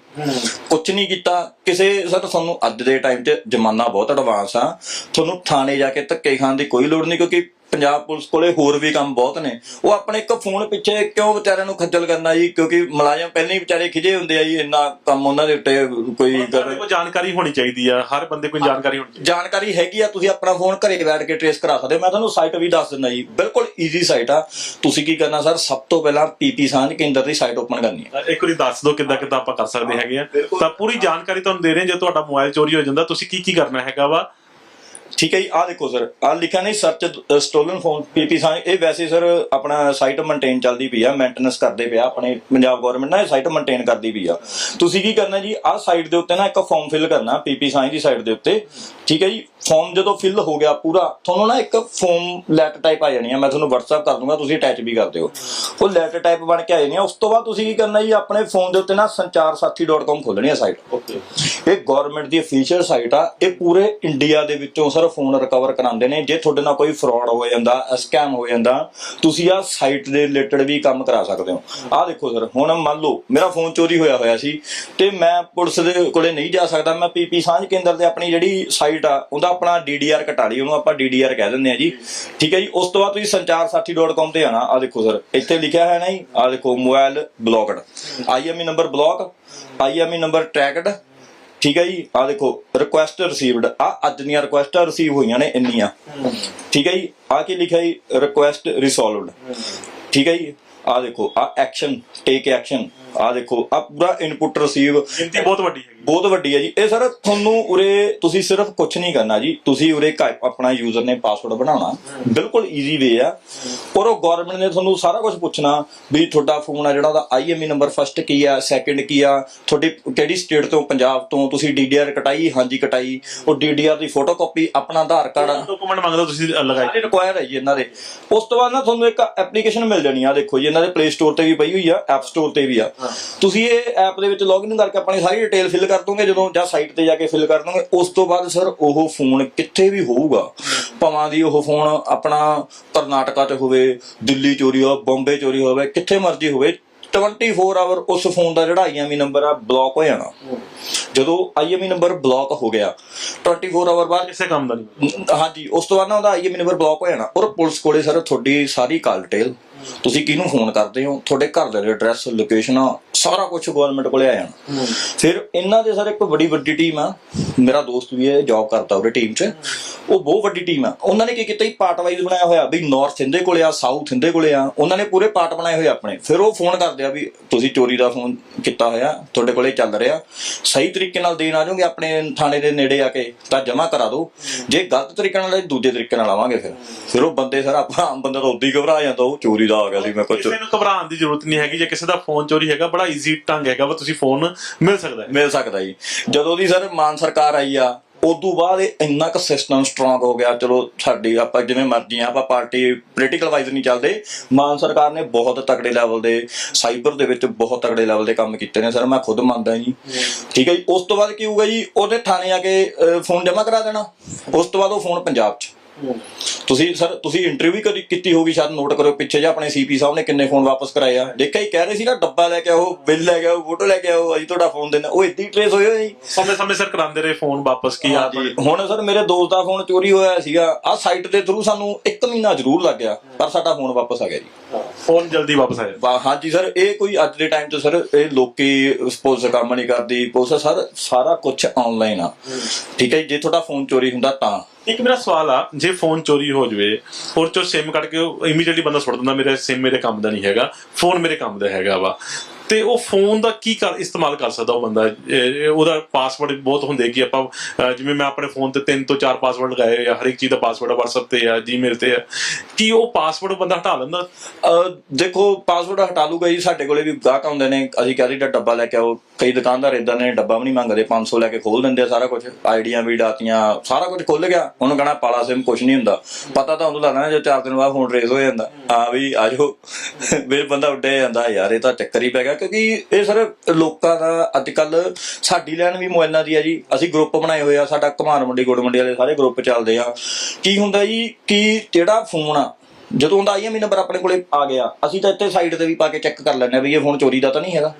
A: ਕੁਝ ਨਹੀਂ ਕੀਤਾ। ਕਿਸੇ ਸਰ ਤੁਹਾਨੂੰ ਅੱਜ ਦੇ ਟਾਈਮ 'ਚ ਜ਼ਮਾਨਾ ਬਹੁਤ ਐਡਵਾਂਸ ਆ। ਤੁਹਾਨੂੰ ਥਾਣੇ ਜਾ ਕੇ ਧੱਕੇ ਖਾਣ ਦੀ ਕੋਈ ਲੋੜ ਨਹੀਂ ਕਿਉਂਕਿ ਪੰਜਾਬ ਪੁਲਿਸ ਕੋਲੇ ਹੋਰ ਵੀ ਕੰਮ ਬਹੁਤ ਨੇ। ਉਹ ਆਪਣੇ ਇੱਕ ਫੋਨ ਪਿੱਛੇ ਕਿਉਂ ਵਿਚਾਰਿਆਂ ਨੂੰ ਖੱਜਲ ਕਰਨਾ ਜੀ? ਕਿਉਂਕਿ ਮੁਲਾਜ਼ਮ ਪਹਿਲਾਂ ਹੀ ਵਿਚਾਰੇ ਖਿਜੇ ਹੁੰਦੇ ਆ ਜੀ ਇੰਨਾ ਕੰਮ ਉਹਨਾਂ ਦੇ ਉੱਤੇ ਕੋਈ
B: ਜਾਣਕਾਰੀ ਹੋਣੀ ਚਾਹੀਦੀ ਆ ਹਰ ਬੰਦੇ ਕੋਲ ਜਾਣਕਾਰੀ ਹੋਣੀ ਚਾਹੀਦੀ।
A: ਜਾਣਕਾਰੀ ਹੈਗੀ ਆ ਤੁਸੀਂ ਆਪਣਾ ਫੋਨ ਘਰੇ ਬੈਠ ਕੇ ਟ੍ਰੇਸ ਕਰਾ ਸਕਦੇ ਹੋ। ਮੈਂ ਤੁਹਾਨੂੰ ਸਾਈਟ ਵੀ ਦੱਸ ਦਿੰਦਾ ਜੀ ਬਿਲਕੁਲ ਈਜ਼ੀ ਸਾਈਟ ਆ। ਤੁਸੀਂ ਕੀ ਕਰਨਾ ਸਰ ਸਭ ਤੋਂ ਪਹਿਲਾਂ ਪੀਪੀ ਸਾਂਝ ਕੇਂਦਰ ਦੀ ਸਾਈਟ ਓਪਨ ਕਰਨੀ ਹੈ
B: ਇੱਕ ਵਾਰੀ ਦੱਸ ਦਿਓ ਕਿੱਦਾਂ ਕਿੱਦਾਂ ਆਪਾਂ ਕਰ ਸਕਦੇ ਹੈਗੇ ਆ। ਤਾਂ ਪੂਰੀ ਜਾਣਕਾਰੀ ਤੁਹਾਨੂੰ ਦੇ ਰਹੇ ਜੇ ਤੁਹਾਡਾ ਮੋਬਾਈਲ ਚੋਰੀ ਹੋ ਜਾਂਦਾ ਤੁਸੀਂ ਕੀ ਕੀ ਕਰਨਾ ਹੈਗਾ ਵਾ?
A: ਠੀਕ ਹੈ ਜੀ ਆਹ ਦੇਖੋ ਸਰ ਆਹ ਲਿਖਿਆ ਨਹੀਂ ਸਰਚ ਸਟੋਲਨ ਫੋਨ ਪੀਪੀ ਸਾਂਝ ਇਹ ਵੈਸੇ ਸਰ ਆਪਣਾ ਸਾਈਟ ਮੇਨਟੇਨ ਚੱਲਦੀ ਪਈ ਆ ਮੇਨਟੇਨੈਂਸ ਕਰਦੇ ਪਿਆ ਆਪਣੇ ਪੰਜਾਬ ਗਵਰਨਮੈਂਟ ਨਾ ਇਹ ਸਾਈਟ ਮੇਨਟੇਨ ਕਰਦੀ ਪਈ ਆ। ਤੁਸੀਂ ਕੀ ਕਰਨਾ ਜੀ ਆਹ ਸਾਈਟ ਦੇ ਉੱਤੇ ਨਾ ਇੱਕ ਫਾਰਮ ਫਿਲ ਕਰਨਾ ਪੀਪੀ ਸਾਂਝ ਦੀ ਸਾਈਟ ਦੇ ਉੱਤੇ ਠੀਕ ਹੈ ਜੀ ਫਾਰਮ ਜਦੋਂ ਫਿਲ ਹੋ ਗਿਆ ਪੂਰਾ ਤੁਹਾਨੂੰ ਨਾ ਇੱਕ ਫਾਰਮ ਲੈਟਰ ਟਾਈਪ ਆ ਜਾਣੀ ਆ ਮੈਂ ਤੁਹਾਨੂੰ WhatsApp ਕਰ ਦੂੰਗਾ ਤੁਸੀਂ ਅਟੈਚ ਵੀ ਕਰ ਦਿਓ। ਉਹ ਲੈਟਰ ਟਾਈਪ ਬਣ ਕੇ ਆ ਜਾਣੀ ਆ ਉਸ ਤੋਂ ਬਾਅਦ ਤੁਸੀਂ ਕੀ ਕਰਨਾ ਜੀ ਆਪਣੇ ਫੋਨ ਦੇ ਉੱਤੇ ਨਾ ਸੰਚਾਰਸਾਥੀ.com ਖੋਲਣੀ ਆ ਸਾਈਟ
B: ਓਕੇ
A: ਇਹ ਗਵਰਨਮੈਂਟ ਦੀ ਅਫੀਸ਼ੀਅਲ ਸਾਈਟ ਆ ਇਹ ਪੂਰੇ ਇੰਡੀਆ ਦੇ ਵਿੱਚੋਂ ਸਰ ਫੋਨ ਰਿਕਵਰ ਕਰਾਉਂਦੇ ਨੇ। ਜੇ ਤੁਹਾਡੇ ਨਾਲ ਕੋਈ ਫਰਾਡ ਹੋ ਜਾਂਦਾ ਸਕੈਮ ਹੋ ਜਾਂਦਾ ਤੁਸੀਂ ਆ ਸਾਈਟ ਦੇ ਰਿਲੇਟਡ ਵੀ ਕੰਮ ਕਰਾ ਸਕਦੇ ਹੋ। ਆਹ ਦੇਖੋ ਸਰ ਹੁਣ ਮੰਨ ਲਓ ਮੇਰਾ ਫੋਨ ਚੋਰੀ ਹੋਇਆ ਹੋਇਆ ਸੀ ਤੇ ਮੈਂ ਪੁਲਿਸ ਦੇ ਕੋਲੇ ਨਹੀਂ ਜਾ ਸਕਦਾ। ਮੈਂ ਪੀਪੀ ਸਾਂਝ ਕੇਂਦਰ ਤੇ ਆਪਣੀ ਜਿਹੜੀ ਸਾਈਟ ਆ ਉਹਦਾ ਆਪਣਾ ਡੀਡੀਆਰ ਕਟਾ ਲਈ ਉਹਨੂੰ ਆਪਾਂ ਡੀਡੀਆਰ ਕਹਿ ਦਿੰਦੇ ਆ ਜੀ। ਠੀਕ ਹੈ ਜੀ? ਉਸ ਤੋਂ ਬਾਅਦ ਤੁਸੀਂ ਸੰਚਾਰਸਾਥੀ.com ਤੇ ਆਣਾ ਆ ਦੇਖੋ ਸਰ ਇੱਥੇ ਲਿਖਿਆ ਹੈ ਨਾ ਜੀ ਆ ਦੇਖੋ mobile blocked IMEI number block IMEI number tracked ਠੀਕ ਹੈ ਜੀ? ਆ ਦੇਖੋ ਰਿਕੁਐਸਟ ਰਿਸੀਵਡ ਆ ਅੱਜ ਦੀਆਂ ਰਿਕੁਐਸਟਾਂ ਰਿਸੀਵ ਹੋਈਆਂ ਨੇ ਇੰਨੀਆਂ। ਠੀਕ ਹੈ ਜੀ? ਆ ਕੀ ਲਿਖਿਆ ਜੀ? ਰਿਕੁਐਸਟ ਰਿਸੋਲਵਡ ਠੀਕ ਹੈ ਜੀ? ਆ ਦੇਖੋ ਆ ਐਕਸ਼ਨ ਟੇਕ ਐਕਸ਼ਨ ਆ ਦੇਖੋ ਆ ਪੂਰਾ ਇਨਪੁਟ ਰਿਸੀਵ
B: ਗਿਣਤੀ ਬਹੁਤ ਵੱਡੀ ਹੈਗੀ।
A: ਬਹੁਤ ਵੱਡੀ ਹੈ ਜੀ। ਇਹ ਸਰ ਤੁਹਾਨੂੰ ਉਰੇ ਤੁਸੀਂ ਸਿਰਫ ਕੁਝ ਨਹੀਂ ਕਰਨਾ ਜੀ। ਤੁਸੀਂ ਉਰੇ ਘ- ਆਪਣਾ ਯੂਜ਼ਰ ਨੇ ਪਾਸਵਰਡ ਬਣਾਉਣਾ। ਬਿਲਕੁਲ ਈਜ਼ੀ ਵੇ ਆ। ਔਰ ਉਹ ਗਵਰਨਮੈਂਟ ਨੇ ਤੁਹਾਨੂੰ ਸਾਰਾ ਕੁਝ ਪੁੱਛਣਾ ਵੀ ਤੁਹਾਡਾ ਫੋਨ ਆ ਜਿਹੜਾ ਉਹਦਾ ਆਈਐਮਈ ਨੰਬਰ ਫਸਟ ਕੀ ਆ ਸੈਕੰਡ ਕੀ ਆ ਤੁਹਾਡੀ ਕਿਹੜੀ ਸਟੇਟ ਤੋਂ ਪੰਜਾਬ ਤੋਂ ਤੁਸੀਂ ਡੀਡੀਆਰ ਕਟਾਈ ਹਾਂਜੀ ਕਟਾਈ ਉਹ ਡੀਡੀਆਰ ਦੀ ਫੋਟੋਕਾਪੀ ਆਪਣਾ ਆਧਾਰ ਕਾਰਡ
B: ਡਾਕੂਮੈਂਟ ਮੰਗਦਾ ਤੁਸੀਂ ਲਗਾਈ।
A: ਸਾਰੇ ਰਿਕੁਆਇਰ ਹੈ ਜੀ ਇਹਨਾਂ ਦੇ। ਉਸ ਤੋਂ ਬਾਅਦ ਨਾ ਤੁਹਾਨੂੰ ਇੱਕ ਐਪਲੀਕੇਸ਼ਨ ਮਿਲ ਜਾਣੀ ਆ। ਦੇਖੋ ਜੀ ਇਹਨਾਂ ਦੇ ਪਲੇ ਸਟੋਰ ਤੇ ਵੀ ਪਈ ਹੋਈ ਆ ਐਪ ਸਟੋਰ ਤੇ ਵੀ ਆ। ਤੁਸੀਂ ਇਹ ਐਪ ਦੇ ਵਿੱਚ ਲੌਗਇਨ ਕਰਕੇ ਆਪਣੀ ਸਾਰੀ ਡਿਟੇਲ ਫਿਲ ਕਰ ਦੋਗੇ ਜਦੋਂ ਜਾਂ ਸਾਈਟ ਤੇ ਜਾ ਕੇ ਫਿਲ ਕਰ ਦੋਗੇ ਉਸ ਤੋਂ ਬਾਅਦ ਸਰ ਉਹ ਫੋਨ ਕਿੱਥੇ ਵੀ ਹੋਊਗਾ। ਭਾਵੇਂ ਦੀ ਉਹ ਫੋਨ ਆਪਣਾ ਕਰਨਾਟਕਾ 'ਚ ਹੋਵੇ ਦਿੱਲੀ ਚੋਰੀ ਹੋਵੇ ਬੰਬੇ ਚੋਰੀ ਹੋਵੇ ਕਿੱਥੇ ਮਰਜ਼ੀ ਹੋਵੇ 24 ਆਵਰ ਉਸ ਫੋਨ ਦਾ ਜਿਹੜਾ ਆਈਐਮਈ ਨੰਬਰ ਆ ਬਲੌਕ ਹੋ ਜਾਣਾ। ਜਦੋਂ ਆਈਐਮਈ ਨੰਬਰ ਬਲੌਕ ਹੋ ਗਿਆ 24 ਆਵਰ ਬਾਅਦ
B: ਕਿਸੇ ਕੰਮ ਦਾ ਨਹੀਂ।
A: ਹਾਂਜੀ ਉਸ ਤੋਂ ਬਾਅਦ ਨਾ ਉਹਦਾ ਆਈਐਮਈ ਨੰਬਰ ਬਲੌਕ ਹੋ ਜਾਣਾ। ਔਰ ਪੁਲਿਸ ਕੋਲੇ ਸਰ ਤੁਹਾਡੀ ਸਾਰੀ ਕਾਲ ਡਿਟੇਲ ਤੁਸੀਂ ਕਿਹਨੂੰ ਫੋਨ ਕਰਦੇ ਹੋ? ਤੁਹਾਡੇ ਘਰ ਦੇ ਐਡਰੈਸ ਲੋਕੇਸ਼ਨਾਂ ਸਾਰਾ ਕੁਝ ਗਵਰਨਮੈਂਟ ਕੋਲੇ ਆ ਜਾਣਾ। ਫਿਰ ਇਹਨਾਂ ਦੇ ਸਰ ਇੱਕ ਬੜੀ ਵੱਡੀ ਟੀਮ ਆ। ਮੇਰਾ ਦੋਸਤ ਵੀ ਹੈ ਜੌਬ ਕਰਦਾ ਉਹਦੇ ਟੀਮ 'ਚ। ਉਹ ਬਹੁਤ ਵੱਡੀ ਟੀਮ ਆ। ਉਹਨਾਂ ਨੇ ਕੀ ਕੀਤਾ ਜੀ? ਪਾਰਟ ਵਾਈਜ਼ ਬਣਾਇਆ ਹੋਇਆ ਵੀ ਨਾਰਥ ਹਿੰਦੇ ਕੋਲੇ ਆ ਸਾਊਥ ਹਿੰਦੇ ਕੋਲੇ ਆ। ਉਹਨਾਂ ਨੇ ਪੂਰੇ ਪਾਰਟ ਬਣਾਏ ਹੋਏ ਆਪਣੇ। ਫਿਰ ਉਹ ਫੋਨ ਕਰਦੇ ਆ ਵੀ ਤੁਸੀਂ ਚੋਰੀ ਦਾ ਫੋਨ ਕੀਤਾ ਹੋਇਆ ਤੁਹਾਡੇ ਕੋਲੇ ਚੱਲ ਰਿਹਾ। ਸਹੀ ਤਰੀਕੇ ਨਾਲ ਦੇਣ ਆ ਜਾਓਗੇ ਆਪਣੇ ਥਾਣੇ ਦੇ ਨੇੜੇ ਆ ਕੇ ਤਾਂ ਜਮ੍ਹਾਂ ਕਰਾ ਦਿਓ। ਜੇ ਗਲਤ ਤਰੀਕੇ ਨਾਲ ਦੂਜੇ ਤਰੀਕੇ ਨਾਲ ਆਵਾਂਗੇ ਫਿਰ। ਫਿਰ ਉਹ ਬੰਦੇ ਸਰ ਆਪਾਂ ਆਮ ਬੰਦਾ ਤਾਂ ਉਦੋਂ ਹੀ ਘਬਰਾ ਜਾਂਦਾ ਉਹ ਚੋਰੀ ਦਾ ਆ ਗਿਆ ਸੀ ਮੈਂ ਕੁਝ
B: ਕਿਸੇ ਨੂੰ ਘਬਰਾਉਣ ਦੀ ਜ਼ਰੂਰਤ ਨਹੀਂ ਹੈਗੀ ਜੇ ਕਿਸੇ ਦਾ ਫੋਨ ਚੋਰੀ ਹੈਗਾ ਬੜਾ ਈਜ਼ੀ ਢੰਗ ਹੈਗਾ ਵਾ ਤੁਸੀਂ ਫੋਨ ਮਿਲ ਸਕਦਾ ਹੈ।
A: ਮਿਲ ਸਕਦਾ ਜੀ। ਜਦੋਂ ਦੀ ਸਰ ਮਾਨ ਸਰਕਾਰ ਆਈ ਆ ਉਦੋਂ ਬਾਅਦ ਇਹ ਇੰਨਾ ਕੁ ਸਿਸਟਮ ਸਟਰੋਂਗ ਹੋ ਗਿਆ ਚਲੋ ਸਾਡੀ ਆਪਾਂ ਜਿਵੇਂ ਮਰਜ਼ੀ ਆ ਆਪਾਂ ਪਾਰਟੀ ਪੋਲੀਟੀਕਲ ਵਾਈਜ਼ ਨਹੀਂ ਚੱਲਦੇ ਮਾਨ ਸਰਕਾਰ ਨੇ ਬਹੁਤ ਤਕੜੇ ਲੈਵਲ ਦੇ ਸਾਈਬਰ ਦੇ ਵਿੱਚ ਬਹੁਤ ਤਕੜੇ ਲੈਵਲ ਦੇ ਕੰਮ ਕੀਤੇ ਨੇ ਸਰ ਮੈਂ ਖੁਦ ਮੰਨਦਾ ਜੀ। ਠੀਕ ਹੈ ਜੀ ਉਸ ਤੋਂ ਬਾਅਦ ਕੀ ਹੋਊਗਾ ਜੀ ਉਹਦੇ ਥਾਣੇ ਆ ਕੇ ਫੋਨ ਜਮ੍ਹਾਂ ਕਰਾ ਦੇਣਾ ਉਸ ਤੋਂ ਬਾਅਦ ਉਹ ਫੋਨ ਪੰਜਾਬ 'ਚ। ਤੁਸੀਂ ਸਰ ਤੁਸੀਂ ਇੰਟਰਵਿਊ ਕਰੀ ਕੀਤੀ ਹੋਗੀ ਸ਼ਾਇਦ ਨੋਟ ਕਰੋ ਪਿੱਛੇ ਜੇ ਆਪਣੇ ਸੀਪੀ ਸਾਹਿਬ ਨੇ ਕਿੰਨੇ ਫੋਨ ਵਾਪਸ ਕਰਾਏ ਆ। ਦੇਖਿਆ ਹੀ ਕਹਿ ਰਹੇ ਸੀ ਨਾ ਡੱਬਾ ਲੈ ਕੇ ਆਓ ਬਿੱਲ ਲੈ ਕੇ ਆਓ ਫੋਟੋ ਲੈ ਕੇ ਆਓ ਅਸੀਂ ਤੁਹਾਡਾ ਫੋਨ ਦੇਣਾ ਉਹ ਇੱਦਾਂ ਹੀ ਟ੍ਰੇਸ ਹੋਏ ਜੀ
B: ਸਮੇਂ ਸਮੇਂ ਸਿਰ ਕਰਾਉਂਦੇ ਰਹੇ ਫੋਨ ਵਾਪਸ ਕੀ ਆ
A: ਹੁਣ ਸਰ ਮੇਰੇ ਦੋਸਤ ਦਾ ਫੋਨ ਚੋਰੀ ਹੋਇਆ ਸੀਗਾ। ਆ ਸਾਈਟ ਦੇ ਥਰੂ ਸਾਨੂੰ 1 ਮਹੀਨਾ ਜ਼ਰੂਰ ਲੱਗ ਗਿਆ ਪਰ ਸਾਡਾ ਫੋਨ ਵਾਪਸ ਆ ਗਿਆ ਜੀ।
B: ਫੋਨ ਜਲਦੀ ਵਾਪਸ ਆਇਆ।
A: ਹਾਂਜੀ ਸਰ ਇਹ ਕੋਈ ਅੱਜ ਦੇ ਟਾਈਮ 'ਚ ਸਰ ਇਹ ਲੋਕੀ ਸਪੋਜ਼ ਕੰਮ ਨਹੀਂ ਕਰਦੀ। ਪੁਲਿਸ ਸਰ ਸਾਰਾ ਕੁਝ ਆਨਲਾਈਨ ਆ। ਠੀਕ ਹੈ ਜੇ ਤੁਹਾਡਾ ਫੋਨ ਚੋਰੀ ਹੁੰਦਾ ਤਾਂ।
B: ਇੱਕ ਮੇਰਾ ਸਵਾਲ ਆ, ਜੇ ਫੋਨ ਚੋਰੀ ਹੋ ਜਵੇ ਔਰ ਚੋ ਸਿਮ ਕੱਢ ਕੇ ਇਮੀਡੀਏਟਲੀ ਬੰਦਾ ਸੁੱਟ ਦਿੰਦਾ, ਮੇਰੇ ਸਿਮ ਮੇਰੇ ਕੰਮ ਦਾ ਨਹੀਂ ਹੈਗਾ ਫੋਨ ਮੇਰੇ ਕੰਮ ਦਾ ਹੈਗਾ ਵਾ। ਤੇ ਉਹ ਫੋਨ ਦਾ ਕੀ ਕਰ ਇਸਤੇਮਾਲ ਕਰ ਸਕਦਾ ਉਹ ਬੰਦਾ? ਉਹਦਾ ਪਾਸਵਰਡ ਬਹੁਤ ਹੁੰਦੇ ਕਿ ਆਪਾਂ ਜਿਵੇਂ ਮੈਂ ਆਪਣੇ ਫੋਨ ਤੇ ਤਿੰਨ ਤੋਂ ਚਾਰ ਪਾਸਵਰਡ ਲਗਾਏ ਹੋਏ ਆ, ਹਰ ਇੱਕ ਚੀਜ਼ ਦਾ ਪਾਸਵਰਡ WhatsApp ਤੇ ਆ Gmail ਤੇ ਆ। ਕੀ ਉਹ ਪਾਸਵਰਡ ਬੰਦਾ ਹਟਾ ਲੈਂਦਾ?
A: ਅਹ, ਦੇਖੋ ਪਾਸਵਰਡ ਹਟਾ ਲੂਗਾ ਜੀ, ਸਾਡੇ ਕੋਲੇ ਵੀ ਗਾਹਕ ਆਉਂਦੇ ਨੇ, ਅਸੀਂ ਕਹਿੰਦੇ ਦਾ ਡੱਬਾ ਲੈ ਕੇ ਆਓ, ਕਈ ਦੁਕਾਨਦਾਰ ਇਦਾਂ ਨੇ, ਡੱਬਾ ਵੀ ਨਹੀਂ ਮੰਗਦੇ 500 ਲੈ ਕੇ ਖੋਲ ਦਿੰਦੇ ਆ ਸਾਰਾ ਕੁਝ ਆਈਡੀਆਂ ਵੀ ਡਾਤੀਆਂ, ਸਾਰਾ ਕੁਝ ਖੁੱਲ ਗਿਆ, ਉਹਨੂੰ ਕਹਣਾ ਪਾਲਾ ਸਿਮ ਕੁਝ ਨਹੀਂ ਹੁੰਦਾ। ਪਤਾ ਤਾਂ ਉਹਨੂੰ ਲੱਗਣਾ ਜੇ ਚਾਰ ਦਿਨ ਬਾਅਦ ਫੋਨ ਰੇਜ ਹੋ ਜਾਂਦਾ। ਆ ਵੀ ਆਜੋ ਵੀ ਬੰਦਾ ਉੱਡੇ ਜਾਂਦਾ, ਯਾਰ ਇਹ ਤਾਂ ਚੱਕਰ ਹੀ ਪੈ ਗਿਆ ਕਿਉਂਕਿ ਇਹ ਸਰ ਲੋਕਾਂ ਦਾ ਅੱਜ ਕੱਲ ਸਾਡੀ ਲੈਣ ਵੀ ਮੋਬਾਈਲਾਂ ਦੀ ਆ ਜੀ। ਅਸੀਂ ਗਰੁੱਪ ਬਣਾਏ ਹੋਏ ਆ, ਸਾਡਾ ਘਮਾਰ ਮੰਡੀ, ਗੁੜ ਮੰਡੀ ਵਾਲੇ ਸਾਰੇ ਗਰੁੱਪ ਚੱਲਦੇ ਆ। ਕੀ ਹੁੰਦਾ ਜੀ ਕਿ ਜਿਹੜਾ ਫੋਨ ਆ, ਜਦੋਂ ਉਹਦਾ ਆਈਐਮਈ ਨੰਬਰ ਆਪਣੇ ਕੋਲੇ ਆ ਗਿਆ। ਅਸੀਂ ਤਾਂ ਇੱਥੇ ਸਾਈਡ ਤੇ ਵੀ ਪਾ ਕੇ ਚੈੱਕ ਕਰ ਲੈਂਦੇ ਆ ਵੀ ਇਹ ਫੋਨ ਚੋਰੀ ਦਾ ਤਾਂ ਨਹੀਂ ਹੈਗਾ।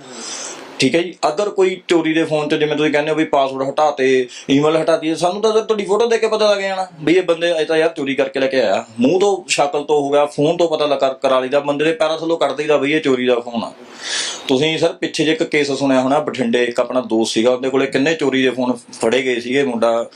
A: ਠੀਕ ਹੈ ਜੀ। ਅਗਰ ਕੋਈ ਚੋਰੀ ਦੇ ਫੋਨ 'ਚ ਜਿਵੇਂ ਤੁਸੀਂ ਕਹਿੰਦੇ ਹੋ ਵੀ ਪਾਸਵਰਡ ਹਟਾਤੇ ਈਮੇਲ ਹਟਾਤੀ, ਸਾਨੂੰ ਤਾਂ ਤੁਹਾਡੀ ਫੋਟੋ ਦੇਖ ਕੇ ਪਤਾ ਲੱਗ ਜਾਣਾ ਵੀ ਇਹ ਬੰਦੇ ਇਹ ਤਾਂ ਯਾਰ ਚੋਰੀ ਕਰਕੇ ਲੈ ਕੇ ਆਇਆ। ਮੂੰਹ ਤੋਂ ਸ਼ਕਲ ਤੋਂ ਹੋ ਗਿਆ ਫੋਨ ਤੋਂ ਪਤਾ ਲੱਗਾ, ਕਰਾ ਲਈਦਾ, ਬੰਦੇ ਦੇ ਪੈਰਾਂ ਥੱਲੋਂ ਕੱਢ ਦਈਦਾ ਬਈ ਇਹ ਚੋਰੀ ਦਾ ਫੋਨ ਆ। ਤੁਸੀਂ ਸਰ ਪਿੱਛੇ ਜੇ ਇੱਕ ਕੇਸ ਸੁਣਿਆ ਹੋਣਾ, ਬਠਿੰਡੇ, ਇੱਕ ਆਪਣਾ ਦੋਸਤ ਸੀਗਾ, ਉਹਦੇ ਕੋਲੇ ਕਿੰਨੇ ਚੋਰੀ ਦੇ ਫੋਨ ਫੜੇ ਗਏ ਸੀਗੇ ਮੁੰਡਾ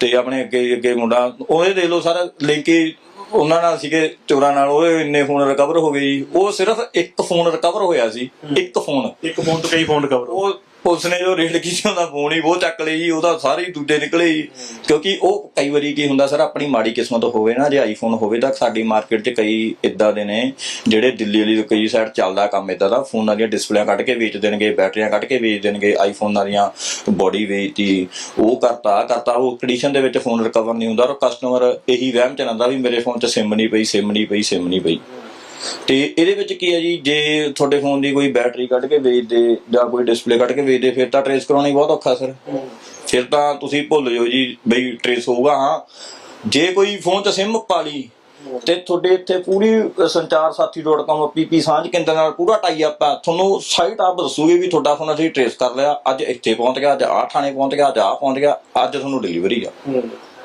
A: ਤੇ ਆਪਣੇ ਅੱਗੇ ਅੱਗੇ ਮੁੰਡਾ। ਉਹਦੇ ਦੇਖ ਲਓ ਸਰ ਲਿੰਕ ਹੀ ਉਹਨਾਂ ਨਾਲ ਸੀਗੇ ਚੋਰਾਂ ਨਾਲ ਉਹ ਇੰਨੇ ਫੋਨ ਰਿਕਵਰ ਹੋ ਗਏ ਜੀ। ਉਹ ਸਿਰਫ ਇੱਕ ਫੋਨ ਰਿਕਵਰ ਹੋਇਆ ਸੀ। ਇੱਕ ਫੋਨ
B: ਇੱਕ ਫੋਨ ਤੋਂ ਕਈ ਫੋਨ ਰਿਕਵਰ
A: ਉਹ ਉਸਨੇ ਜੋ ਰੇਡ ਕੀਤੀ, ਉਹਦਾ ਫੋਨ ਹੀ ਉਹ ਚੱਕ ਲਈ ਜੀ, ਉਹਦਾ ਸਾਰੇ ਹੀ ਦੂਜੇ ਨਿਕਲੇ ਜੀ। ਕਿਉਂਕਿ ਉਹ ਕਈ ਵਾਰੀ ਕੀ ਹੁੰਦਾ, ਸਰ, ਆਪਣੀ ਮਾੜੀ ਕਿਸਮਤ ਹੋਵੇ ਨਾ, ਜੇ ਆਈਫੋਨ ਹੋਵੇ ਤਾਂ ਸਾਡੀ ਮਾਰਕੀਟ 'ਚ ਕਈ ਇਦਾਂ ਦੇ ਨੇ, ਜਿਹੜੇ ਦਿੱਲੀ ਵਾਲੀ ਕਈ ਸਾਈਡ ਚੱਲਦਾ ਕੰਮ ਇਦਾਂ ਦਾ, ਫੋਨਾਂ ਦੀਆਂ ਡਿਸਪਲੇਆਂ ਕੱਢ ਕੇ ਵੇਚ ਦੇਣਗੇ, ਬੈਟਰੀਆਂ ਕੱਢ ਕੇ ਵੇਚ ਦੇਣਗੇ ਆਈਫੋਨਾਂ ਦੀਆਂ ਬੋਡੀ ਵੇਚਤੀ, ਉਹ ਕਰਤਾ ਕਰਤਾ, ਉਹ ਕੰਡੀਸ਼ਨ ਦੇ ਵਿੱਚ ਫੋਨ ਰਿਕਵਰ ਨਹੀਂ ਹੁੰਦਾ ਔਰ ਕਸਟਮਰ ਇਹੀ ਵਹਿਮ ਚ ਰਹਿੰਦਾ ਵੀ ਮੇਰੇ ਫੋਨ 'ਚ ਸਿਮ ਨਹੀਂ ਪਈ ਸਿਮ ਨਹੀਂ ਪਈ ਸਿਮ ਨਹੀਂ ਪਈ। ਤੇ ਇਹਦੇ ਵਿੱਚ ਕੀ ਹੈ ਜੀ, ਜੇ ਤੁਹਾਡੇ ਫੋਨ ਦੀ ਕੋਈ ਬੈਟਰੀ ਕੱਢ ਕੇ ਵੇਚਦੇ ਜਾਂ ਕੋਈ ਡਿਸਪਲੇ ਕੱਢ ਕੇ ਵੇਚ ਫਿਰ ਤਾਂ ਟਰੇਸ ਕਰਾਉਣੀ ਬਹੁਤ ਔਖਾ ਸਰ। ਫਿਰ ਤਾਂ ਤੁਸੀਂ ਭੁੱਲ ਜਾਓ ਜੀ ਬਈ ਟਰੇਸ ਹੋਊਗਾ, ਹਾਂ। ਜੇ ਕੋਈ ਫੋਨ 'ਚ ਸਿਮ ਪਾ ਲਈ ਤੇ ਤੁਹਾਡੇ ਇੱਥੇ ਪੂਰੀ ਸੰਚਾਰ ਸਾਥੀ.com ਪੀਪੀ ਸਾਂਝ ਕੇਂਦਰ ਨਾਲ ਪੂਰਾ ਟਾਈ ਅਪ ਆ। ਤੁਹਾਨੂੰ ਸਾਈਟ ਆਪ ਦੱਸੂਗੀ ਵੀ ਤੁਹਾਡਾ ਫੋਨ ਅਸੀਂ ਟਰੇਸ ਕਰ ਲਿਆ, ਅੱਜ ਇੱਥੇ ਪਹੁੰਚ ਗਿਆ, ਅੱਜ ਆਹ ਥਾਣੇ ਪਹੁੰਚ ਗਿਆ, ਅੱਜ ਆਹ ਪਹੁੰਚ ਗਿਆ, ਅੱਜ ਤੁਹਾਨੂੰ ਡਿਲੀਵਰੀ ਆ।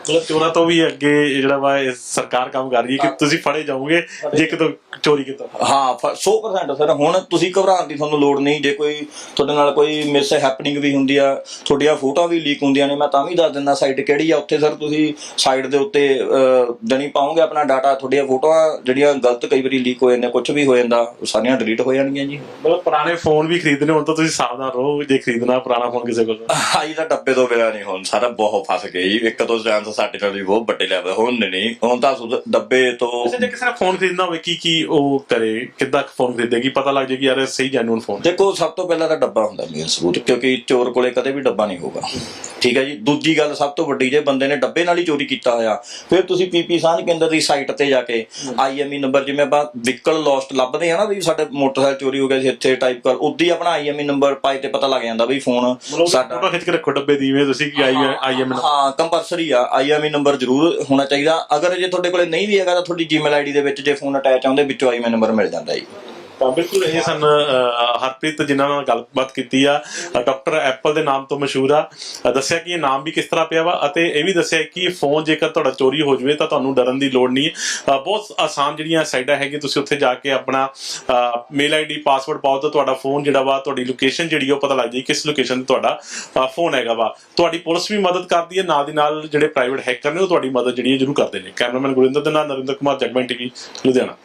B: ਮਤਲਬ ਚੋਰਾਂ ਤੋਂ ਵੀ ਅੱਗੇ ਜਿਹੜਾ ਵਾ ਇਹ ਸਰਕਾਰ ਕੰਮ ਕਰ ਰਹੀ ਹੈ ਕਿ ਤੁਸੀਂ ਫੜੇ ਜਾਓਗੇ ਜੇ ਕਿਤੋਂ ਚੋਰੀ ਕੀਤਾ
A: ਹਾਂ ਫ- 100% ਸਰ ਹੁਣ ਤੁਸੀਂ ਘਬਰਾਉਣ ਦੀ ਤੁਹਾਨੂੰ ਲੋੜ ਨਹੀਂ ਜੇ ਕੋਈ ਤੁਹਾਡੇ ਨਾਲ ਕੋਈ ਮਿਸ ਹੈਪਨਿੰਗ ਵੀ ਹੁੰਦੀ ਆ ਤੁਹਾਡੀਆਂ ਫੋਟੋਆਂ ਵੀ ਲੀਕ ਹੁੰਦੀਆਂ ਨੇ ਮੈਂ ਤਾਂ ਵੀ ਦੱਸ ਦਿੰਦਾ ਸਾਈਟ ਕਿਹੜੀ ਆ ਉੱਥੇ ਸਰ ਤੁਸੀਂ ਸਾਈਟ ਦੇ ਉੱਤੇ ਜਣੀ ਪਾਓਗੇ ਆਪਣਾ ਡਾਟਾ ਤੁਹਾਡੀਆਂ ਫੋਟੋਆਂ ਜਿਹੜੀਆਂ ਗਲਤ ਕਈ ਵਾਰੀ ਲੀਕ ਹੋ ਜਾਂਦੀਆਂ ਕੁਝ ਵੀ ਹੋ ਜਾਂਦਾ ਉਹ ਸਾਰੀਆਂ ਡਿਲੀਟ ਹੋ ਜਾਣਗੀਆਂ ਜੀ।
B: ਮਤਲਬ ਪੁਰਾਣੇ ਫੋਨ ਵੀ ਖਰੀਦਣੇ ਹੁਣ ਤਾਂ ਤੁਸੀਂ ਸਾਵਧਾਨ ਰਹੋ ਜੇ ਖਰੀਦਣਾ ਪੁਰਾਣਾ ਫੋਨ ਕਿਸੇ ਕੋਲ।
A: ਆਈ ਤਾਂ ਡੱਬੇ ਤੋਂ ਬਿਨਾਂ ਨਹੀਂ ਹੁਣ ਸਾਰਾ ਬਹੁਤ ਫਸ ਗਏ ਜੀ ਇੱਕ ਦੋ ਚਾਂਸ ਸਾਡੇ ਨਾਲ ਵੀ ਬਹੁਤ ਵੱਡੇ ਲੈਵਲ ਹੁਣ ਨਹੀਂ ਹੁਣ ਤਾਂ ਸੁਧ- ਡੱਬੇ ਤੋਂ
B: ਜੇ ਕਿਸੇ ਨੇ ਫੋਨ ਖਰੀਦਣਾ ਹੋਵੇ ਕੀ ਕੀ ਉਹ ਕਰੇ ਕਿੱਦਾਂ ਫੋਨ ਖਰੀਦੇ ਕੀ ਪਤਾ ਲੱਗ ਜੇ ਕਿ ਯਾਰ ਇਹ ਸਹੀ ਜੈਨੂਨ ਫੋਨ
A: ਦੇਖੋ ਸਭ ਤੋਂ ਪਹਿਲਾਂ ਤਾਂ ਡੱਬਾ ਹੁੰਦਾ ਮੇਨ ਸਬੂਤ ਕਿਉਂਕਿ ਚੋਰ ਕੋਲੇ ਕਦੇ ਵੀ ਡੱਬਾ ਨਹੀਂ ਹੋਊਗਾ। ਠੀਕ ਹੈ ਜੀ? ਦੂਜੀ ਗੱਲ ਸਭ ਤੋਂ ਵੱਡੀ ਜੇ ਬੰਦੇ ਨੇ ਡੱਬੇ ਨਾਲ ਹੀ ਚੋਰੀ ਕੀਤਾ ਹੋਇਆ ਫਿਰ ਤੁਸੀਂ ਪੀਪੀ ਸਾਂਝ ਕੇਂਦਰ ਦੀ ਸਾਈਟ ਤੇ ਜਾ ਕੇ ਆਈਐਮਈ ਨੰਬਰ ਜਿਵੇਂ ਆਪਾਂ ਵਹੀਕਲ ਲੋਸਟ ਲੱਭਦੇ ਆ ਨਾ ਵੀ ਸਾਡੇ ਮੋਟਰਸਾਈਕਲ ਚੋਰੀ ਹੋ ਗਿਆ ਸੀ ਇੱਥੇ ਟਾਈਪ ਕਰ ਉਦੀ ਆਪਣਾ ਆਈਐਮਈ ਨੰਬਰ ਪਾਈ ਤੇ ਪਤਾ ਲੱਗ ਜਾਂਦਾ ਵੀ ਫੋਨ ਸਾਡਾ
B: ਫੋਟੋ ਖਿੱਚ ਕੇ ਰੱਖੋ ਡੱਬੇ ਦੀ ਇਵੇਂ ਤੁਸੀਂ ਕਿ ਆਈ ਆਈ ਐਮ
A: ਹਾਂ ਕੰਪਲਸਰੀ ਆ ਆਈਐਮਈ ਨੰਬਰ ਜ਼ਰੂਰ ਹੋਣਾ ਚਾਹੀਦਾ। ਅਗਰ ਜੇ ਤੁਹਾਡੇ ਕੋਲੇ ਨਹੀਂ ਵੀ ਹੈਗਾ ਤਾਂ ਤੁਹਾਡੀ ਜੀਮੇਲ ਆਈਡੀ ਦੇ ਵਿੱਚ ਜੇ ਫੋਨ ਅਟੈਚ ਆਉਂਦੇ, ਵਿੱਚੋਂ ਆਈਐਮਈ ਨੰਬਰ ਮਿਲ ਜਾਂਦਾ ਜੀ।
B: ਤਾਂ ਬਿਲਕੁਲ ਇਹ ਸਨ ਹਰਪ੍ਰੀਤ ਜਿਨ੍ਹਾਂ ਨਾਲ ਗੱਲਬਾਤ ਕੀਤੀ ਆ। ਡਾਕਟਰ ਐਪਲ ਦੇ ਨਾਮ ਤੋਂ ਮਸ਼ਹੂਰ ਆ। ਦੱਸਿਆ ਕਿ ਇਹ ਨਾਮ ਵੀ ਕਿਸ ਤਰ੍ਹਾਂ ਪਿਆ ਵਾ ਅਤੇ ਇਹ ਵੀ ਦੱਸਿਆ ਕਿ ਫੋਨ ਜੇਕਰ ਤੁਹਾਡਾ ਚੋਰੀ ਹੋ ਜਾਵੇ ਤਾਂ ਤੁਹਾਨੂੰ ਡਰਨ ਦੀ ਲੋੜ ਨਹੀਂ। ਹੈ ਬਹੁਤ ਆਸਾਨ ਜਿਹੜੀਆਂ ਸਾਈਟਾਂ ਹੈਗੀਆਂ, ਤੁਸੀਂ ਉੱਥੇ ਜਾ ਕੇ ਆਪਣਾ ਮੇਲ ਆਈਡੀ ਪਾਸਵਰਡ ਪਾਓ ਤਾਂ ਤੁਹਾਡਾ ਫੋਨ ਜਿਹੜਾ ਵਾ, ਤੁਹਾਡੀ ਲੋਕੇਸ਼ਨ ਜਿਹੜੀ ਉਹ ਪਤਾ ਲੱਗ ਜਾਈ ਕਿਸ ਲੋਕੇਸ਼ਨ ਤੇ ਤੁਹਾਡਾ ਫੋਨ ਹੈਗਾ ਵਾ। ਤੁਹਾਡੀ ਪੁਲਿਸ ਵੀ ਮਦਦ ਕਰਦੀ ਹੈ, ਨਾਲ ਦੀ ਨਾਲ ਜਿਹੜੇ ਪ੍ਰਾਈਵੇਟ ਹੈਕਰ ਨੇ, ਉਹ ਤੁਹਾਡੀ ਮਦਦ ਜਿਹੜੀ ਹੈ, ਜ਼ਰੂਰ ਕਰਦੇ ਨੇ। ਕੈਮਰਾਮੈਨ ਗੁਰਿੰਦਰ ਦੇ ਨਾਲ ਨਰਿੰਦਰ ਕੁਮਾਰ ਜਗਮਨ ਟੀਵੀ, ਲੁਧਿਆਣਾ।